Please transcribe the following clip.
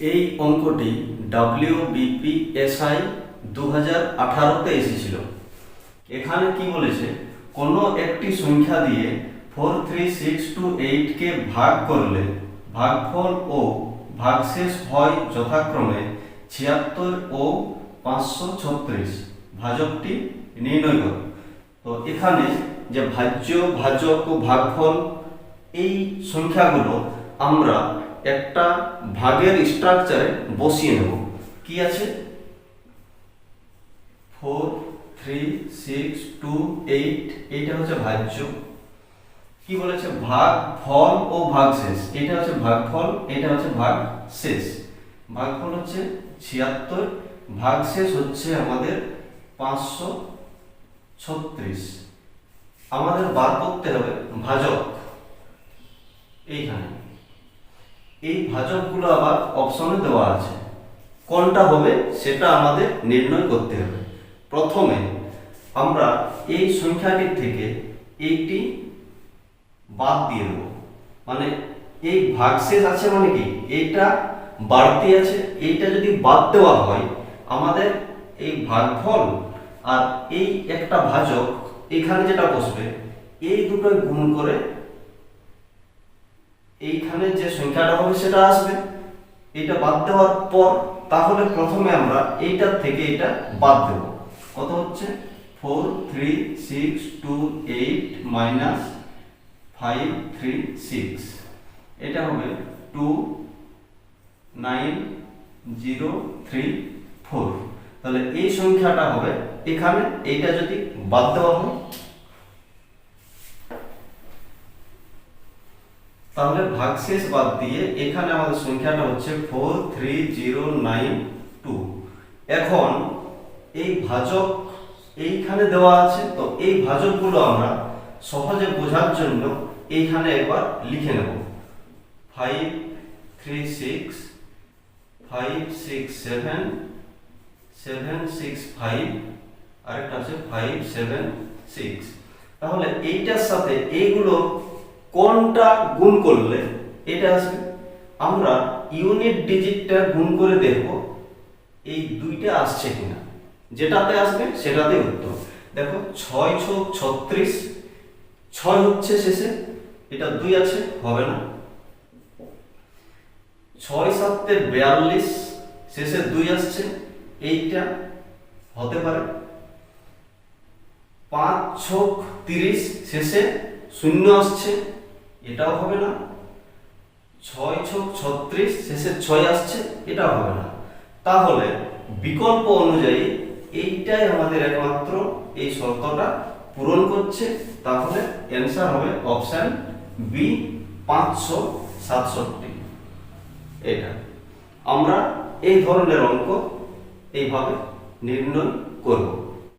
এই অঙ্কটি ডাব্লিউ বিপিএসআই দু হাজার আঠারোতে এসেছিল। এখানে কি বলেছে? কোনো একটি সংখ্যা দিয়ে ফোর থ্রি সিক্স টু এইটকে ভাগ করলে ভাগফল ও ভাগশেষ হয় যথাক্রমে ছিয়াত্তর ও পাঁচশো ছত্রিশ। ভাজকটি নির্ণয় করো। তো এখানে যে ভাজ্য, ভাজক ও ভাগফল, এই সংখ্যাগুলো আমরা একটা ভাগের স্ট্রাকচারে বসিয়ে নেব। কি আছে? Four three six two eight এইটা হচ্ছে ভাজ্য। কি বলেছে? ভাগ, ফল ও ভাগ শেষ। এটা হচ্ছে ভাগ ফল, এটা হচ্ছে ভাগ শেষ। ভাগফল হচ্ছে ছিয়াত্তর, ভাগ শেষ হচ্ছে আমাদের পাঁচশো ছত্রিশ। আমাদের বার করতে হবে ভাজক এইখানে এই ভাজকগুলো আবার অপশনে দেওয়া আছে। কোনটা হবে সেটা আমাদের নির্ণয় করতে হবে। প্রথমে আমরা এই সংখ্যাটির থেকে এইটি বাদ দিয়ে দেবো। মানে এই ভাগশেষ আছে মানে কি? এইটা বাড়তি আছে, এইটা যদি বাদ দেওয়া হয়, আমাদের এই ভাগফল আর এই একটা ভাজক এখানে যেটা বসবে, এই দুটোই গুণ করে এইখানে যে সংখ্যাটা হবে সেটা আসবে। এটা বাদ দেওয়ার পর তাহলে প্রথমে আমরা এইটার থেকে এটা বাদ দেব। কত হচ্ছে? Four, three, six, two, eight, minus five, three, six. এটা হবে two, nine, zero, three, four. তাহলে এই সংখ্যাটা হবে এখানে। এইটা যদি বাদ দেওয়া হয় তাহলে ভাগশেষ বাদ দিয়ে এখানে আমাদের সংখ্যাটা হচ্ছে four three zero nine two এখন এই ভাজক এইখানে দেওয়া আছে, তো এই ভাজকগুলো আমরা সহজে বোঝার জন্য এইখানে একবার লিখে নেব। Five three six five six seven seven six five আরেকটা আছে ফাইভ সেভেন সিক্স তাহলে এইটার সাথে এইগুলো কোনটা গুণ করলে? এটা আসবে। আমরা ইউনিট ডিজিটটা গুণ করে দেখব এই দুইটা আসছে কিনা। যেটাতে আসবে সেটাতে উত্তর। দেখো, ছয় ছ ছত্রিশ, ছয় হচ্ছে শেষে, এটা দুই আছে, হবে না। ছয় সাতে বিয়াল্লিশ, শেষে দুই আসছে, এইটা হতে পারে। পাঁচ ছক তিরিশ, শেষে শূন্য আসছে এটাও হবে না। ছয় ছক ছত্রিশ, শেষে ছয় আসছে, এটাও হবে না। তাহলে বিকল্প অনুযায়ী এইটাই আমাদের একমাত্র এই শর্তটা পূরণ করছে। তাহলে অ্যান্সার হবে অপশন বি পাঁচশো সাতষট্টি। এটা। আমরা এই ধরনের অঙ্ক এইভাবে নির্ণয় করব।